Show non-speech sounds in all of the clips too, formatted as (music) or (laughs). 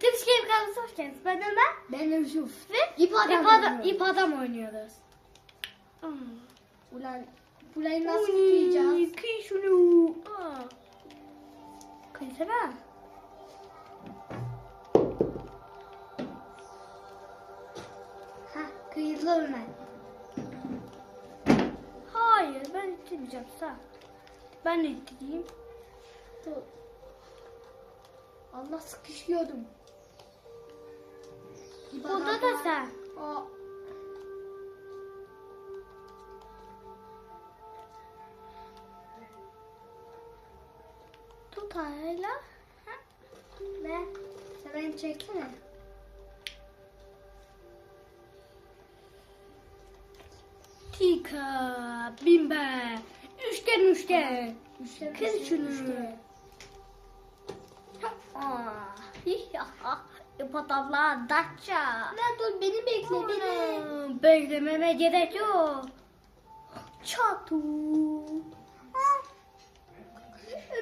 Şerif kanalımıza hoş geldiniz. Ben Ömer. Ben Yusuf. Ve İp adam ip adam, ip adam oynuyoruz. Hmm. Ulan burayı nasıl Uy, kıyacağız? Kıy şunu. Kıysana. Hah kıyıldı Ömer. Hayır ben ittirmeyeceğim sen. Ben de ittireyim. Dur. Allah sıkışıyordum. Burada da sen. Aa, Tut hala. Ve sen beni çeksene. Tika, bimbe, üçgen üçgen. Üçgen, Kır üçgen, şunu. üçgen. Aa, ip adamlar daça. Lan dur beni bekle beni. Ana, Beklememe gerek yok. Çatu.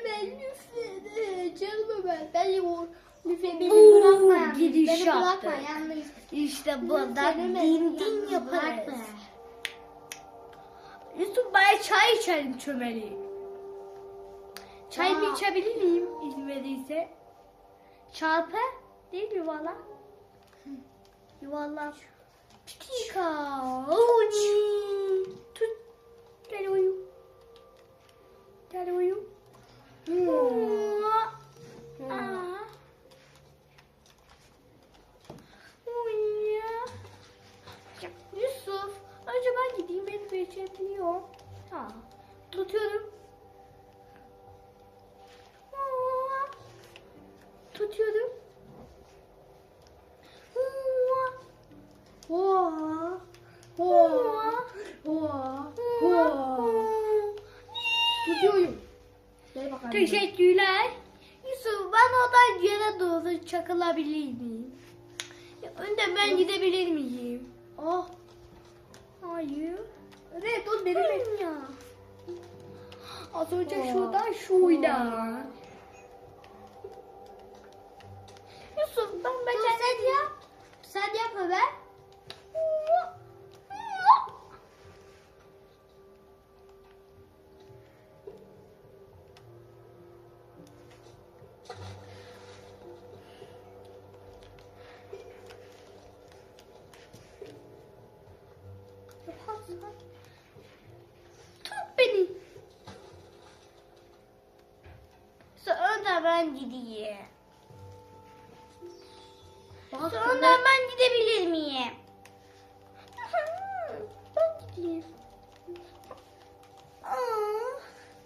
Ömer lütfen. Canım Ömer. Ben o lütfen beni Oo, bırakma. yalnız. gidiş Beni bırakma yaptı. yalnız. İşte burada Lütfen Ömer, din din yalnız yaparız. bırakma. Yusuf bana çay içelim çömeli. Çay mı Ya. içebilir miyim izin verirse? Çarpı değil mi valla? Yuvarlak. Pitika. Uç. Tut. Gel uyu. Gel uyu. Hmm. Aa. Yusuf. Önce ben gideyim beni geçebiliyor. Ha. Tutuyorum. Aa. Tutuyorum. Aa. Hoa. Hoa. Hoa. Hoa. Tutuyorum. Gel bakalım. Teşekkürler. Yusuf ben oradan yere doğru çakılabilir miyim? Ya, Önde ben gidebilir miyim? Oh. Hayır. Evet dur beni bekle. ya. Az önce Aa. şuradan şuyla. Yusuf ben Dur becer... sen yap. Sen yap Ömer. Sonra ben gidebilir miyim? (laughs) ben gideyim.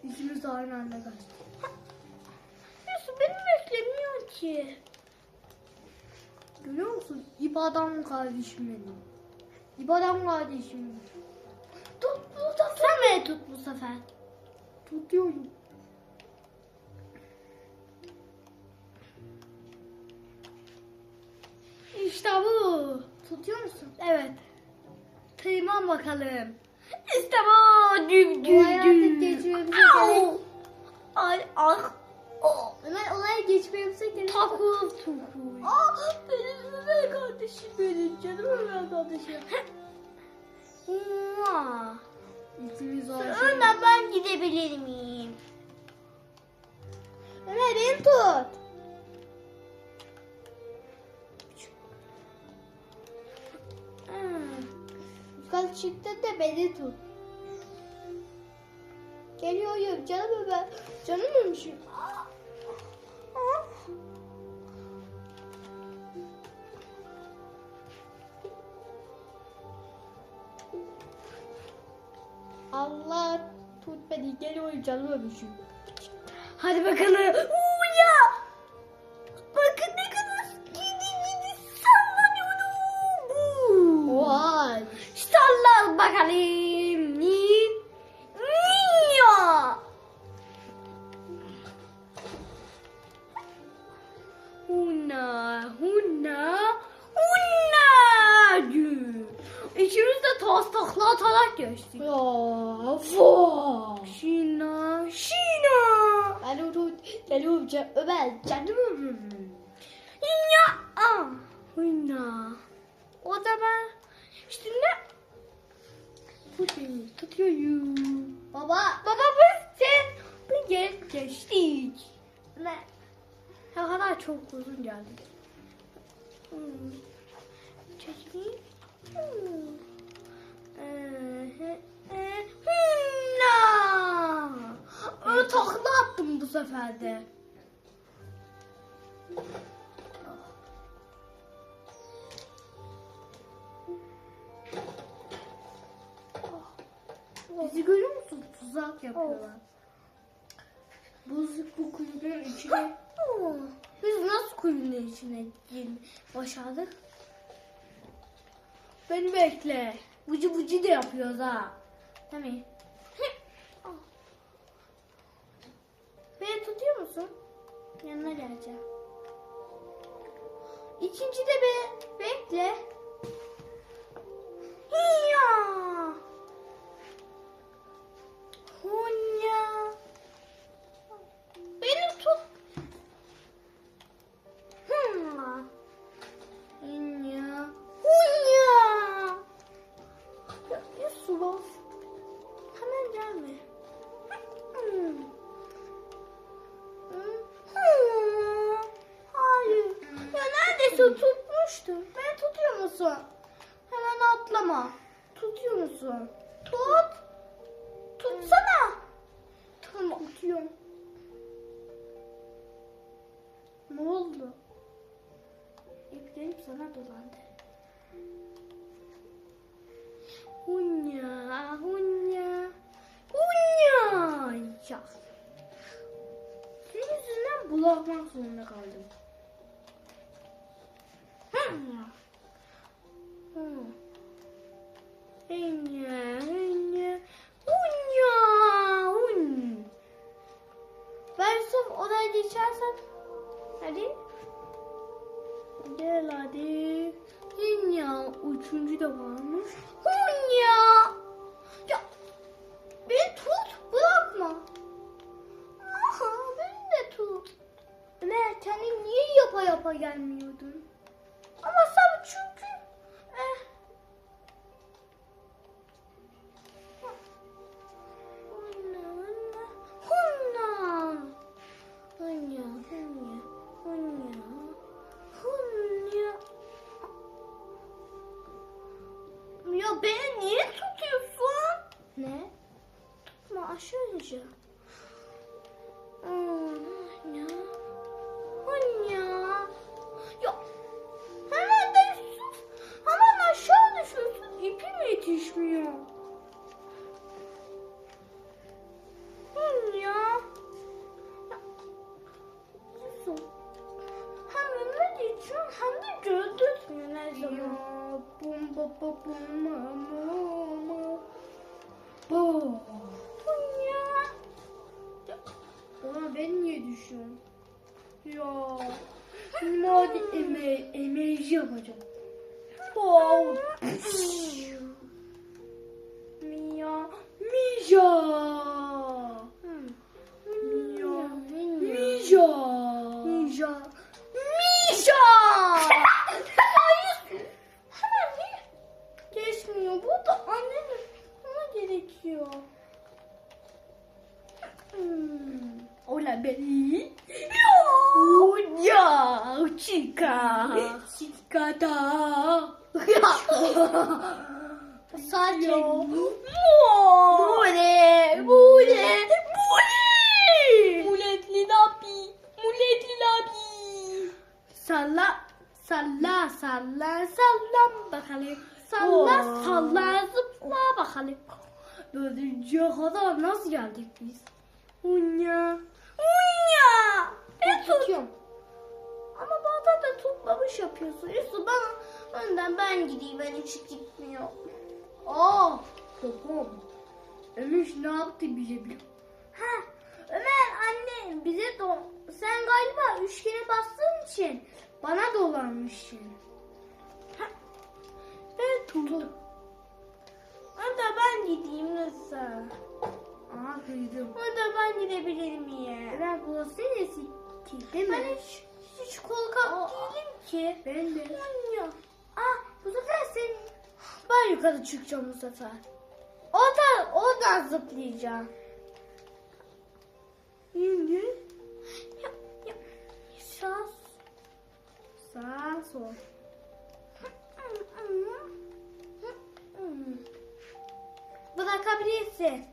İkimiz de aynı anda kaçtık. Yusuf beni beklemiyor ki. Görüyor musun? İp adam kardeşim benim. İp adam kardeşim. Tut bu sefer. Sen beni tut bu sefer. Tutuyorum. İşte bu. Tutuyor musun? Evet. Tırman bakalım. İşte bu. Dük dük. geçirmemize Au. gerek. Ay ah. Oh. Ömer olaya geçmemize gerek. Takıl tukul. Aa, benim Ömer kardeşim benim canım Ömer kardeşim. Mua. İkimiz ben gidebilir miyim? Ömer beni tut. Hmm. Yukarı çıktı da beni tut. Geliyorum canım Ömer. Canım ölmüşüm. Allah tut beni geliyorum canım ölmüşüm. Hadi bakalım. ikimiz de tas takla atarak geçtik. Bravo. Şina. Şina. Alo Alo Ömer. Canım. Ya. Ah. Hıyna. O zaman işte ne? Şey, tutuyorum. Baba. Baba biz sen bir yer geçtik. Ne? Ne kadar çok uzun geldi. Hmm. Çekeyim. Hmm. Ee, e. Öyle takla attım bu sefer de. Bizi görüyor musun? Tuzak yapıyorlar. Buzluk bu kulübün içine. Biz nasıl kulübün içine başardık? Beni bekle. Bucu bucu da yapıyoruz ha. Değil mi? Beni tutuyor musun? Yanına geleceğim. İkinci de be bekle. Hemen atlama. Tutuyor musun? Tut. Tutsana. Tamam tutuyorum. Ne oldu? İplerim sana dolandı. Hunya, hunya, hunya. Ya. Senin yüzünden bulaşmak zorunda kaldım. Hunya. Hı. Ben sırf odaya geçersem Hadi. Gel hadi. Hunya. Üçüncü de varmış. Hunya. Ya. Beni tut. Bırakma. Aha, beni de tut. Ömer kendin niye yapa yapa gelmiyordun? Ama sen beni niye tutuyorsun? Ne? Tutma aşağı ineceğim. Emeği yapacağım. Wow. Mia. Mia. Misha! Hayır. Hemen niye? Geçmiyor. Bu da annemin ona gerekiyor. Hmm. Hola, Betty. Ya, chica. Chiquita. (laughs) Sadece. Yo. Bu ne? Bu ne? Bu ne? Muletli napi. Muletli napi. Salla, salla, salla, salla bakalım. Salla, salla, zıpla bakalım. Böylece kadar nasıl geldik biz? Unya, unya. Ben tut. Tutuyorum. Ama bana da tutmamış yapıyorsun. Yusuf bana önden ben gideyim. Ben hiç gitmiyor. Aa. Popom. Ömüş ne yaptı bize bir? Ha, Ömer anne bize do sen galiba üçgene bastığın için bana dolanmışsın. Ha, Ben tuttum. Hadi ben gideyim nasıl? Aa kıydım. Hadi ben gidebilir miyim? Ben burası neresi değil Ben mi? hiç, hiç korkak Aa. değilim ki. Ben de. Anne. Ah bu sefer sen... Ben yukarı çıkacağım bu sefer. Oradan, oradan zıplayacağım. Şimdi ya, ya, sağ sağ sol. Bırakabilirsin.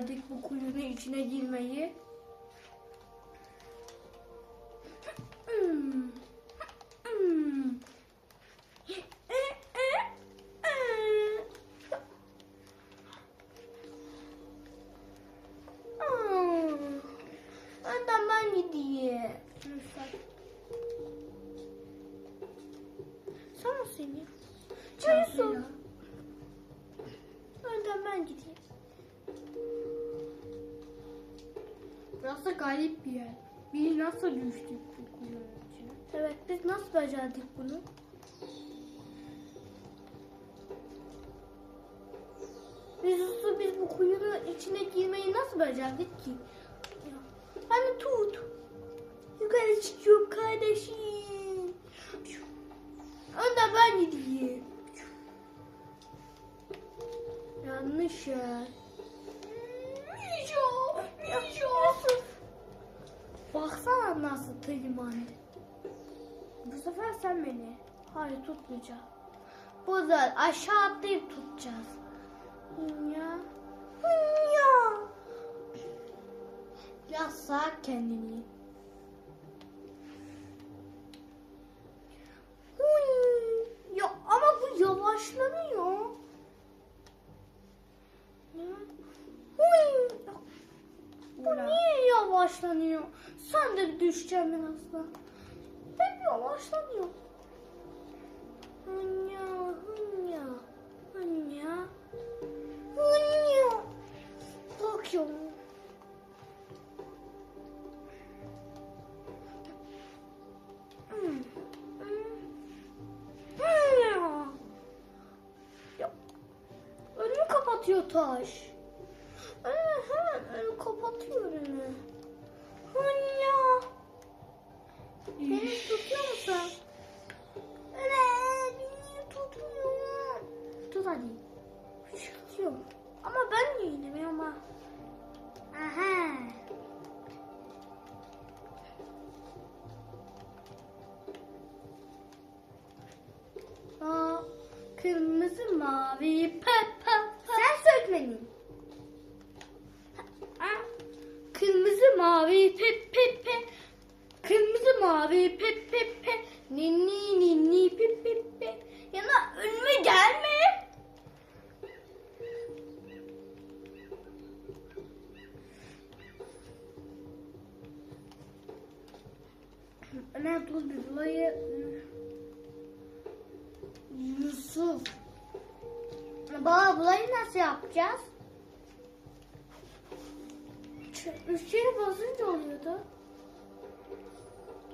Becerdik bu kuyunun içine girmeyi? Garip bir yer. Biz nasıl düştük bu kuyunun içine? Evet biz nasıl becerdik bunu? Biz Yusuf biz bu kuyunun içine girmeyi nasıl becerdik ki? Ya, Hani tut. Yukarı çıkıyorum kardeşim. Önden ben gideyim. Yanlış yer. Baksana nasıl tırmandı. Bu sefer sen beni. Hayır tutmayacağım. Burada aşağı atlayıp tutacağız. Ya. Ya. Ya sağ kendini. Huy. Ya ama bu yavaşlanıyor. Ya. Huy. Bu Bura. niye yavaşlanıyor? Sen de düşeceksin birazdan. Hep yavaşlanıyor. Hınya, hınya, hınya, hınya. Bakıyorum. Hmm, kapatıyor taş. Önümü hemen önümü kapatıyor Hınya. Beni tutuyor musun? Mavi pe pe pe. Kırmızı mavi pe pe pe. Ninni ninni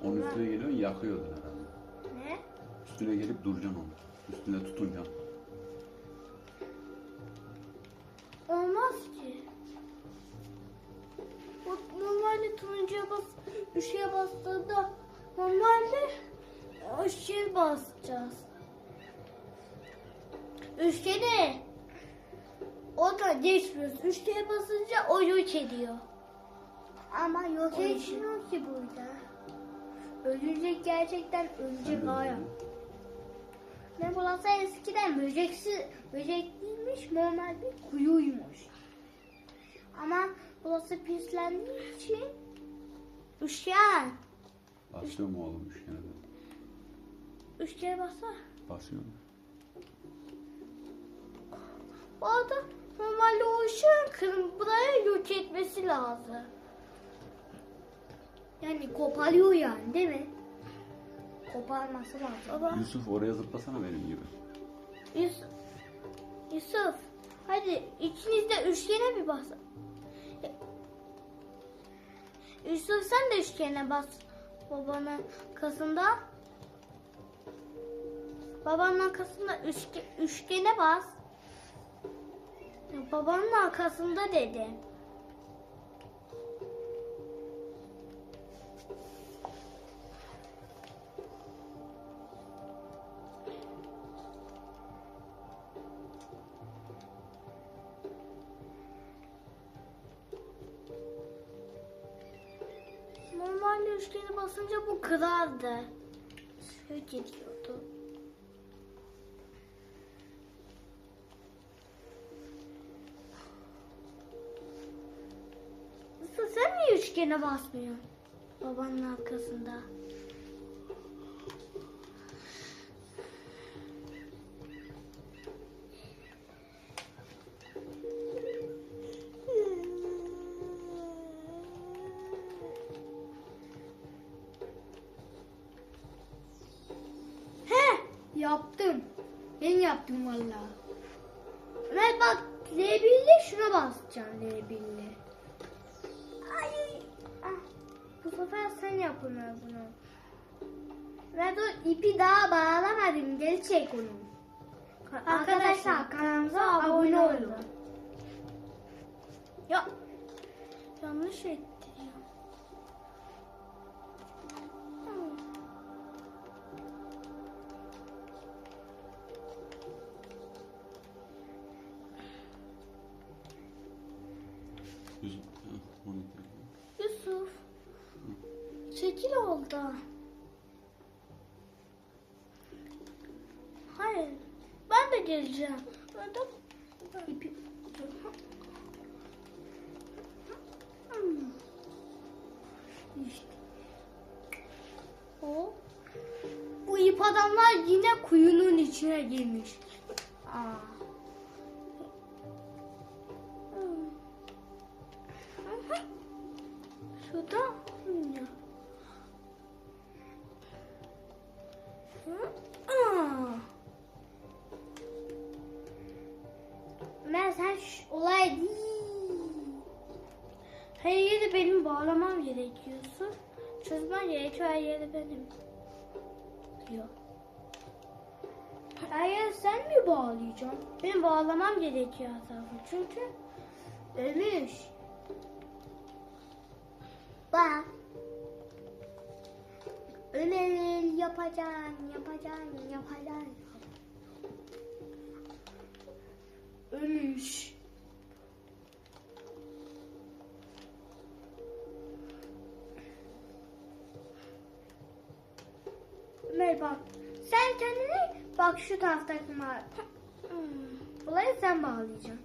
Onun üstüne geliyorsun yakıyordun herhalde. Ne? Üstüne gelip duracaksın onu. Üstüne tutunacaksın. Olmaz ki. Bak normalde turuncuya bas, ışığa bastığında normalde ışığa basacağız. Üçgene o da geçmiyoruz. Üçgene basınca o yok ediyor. Ama yok etmiyor ki burada. Ölecek gerçekten ölecek aya. Ne burası eskiden böceksi, böcek değilmiş normal bir kuyuymuş. Ama burası pislendiği için Üçgen. Basıyor mu oğlum üçgene de? Üçgene bassa. Basıyor mu? Bu arada normalde o ışığın kırm- buraya yok etmesi lazım. Yani koparıyor yani değil mi? Koparması lazım. Baba. Yusuf oraya zıplasana benim gibi. Yusuf, Yusuf hadi ikiniz de üçgene bir bas. Yusuf sen de üçgene bas babanın kasında. Babanın kasında üçge, üçgene bas. Babanın arkasında dedi. Kırardı. Şöyle gidiyordu. Sen niye üçgene basmıyorsun? Babanın arkasında. Basacağım L1'le. Ay. Ah, bu sefer sen yapın bunu. Ben o ipi daha bağlamadım. Geri çek onu. Arkadaşlar kanalımıza abone olun. Ya yanlış etti Şekil oldu. Hayır. Ben de geleceğim. Orada. O. Bu ip adamlar yine kuyunun içine girmiş. Aa. Ben sen olay değil. Her yeri benim bağlamam gerekiyorsun. Çözmen gerekiyor her yeri benim. Her yeri sen mi bağlayacaksın? Benim bağlamam gerekiyor tarafı. Çünkü ölmüş. Bak. Öyle yapacaksın, yapacaksın, yapacaksın. Ölmüş. Ömer bak. Sen kendini bak şu taraftaki mar. Hmm, Burayı sen bağlayacaksın.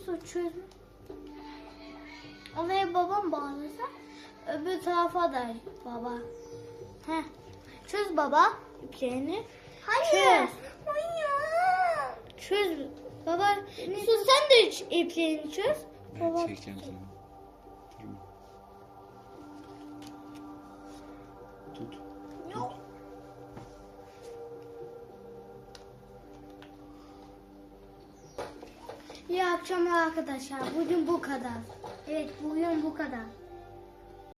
Yusuf çözüm. Oraya babam bağlasa öbür tarafa da baba. Heh. Çöz baba ipliğini. Hayır. Çöz. Çöz. Baba Yusuf sen de iç- ipliğini çöz. Ben Baba. çekeceğim seni. Akşamlar arkadaşlar. Bugün bu kadar. Evet bugün bu kadar.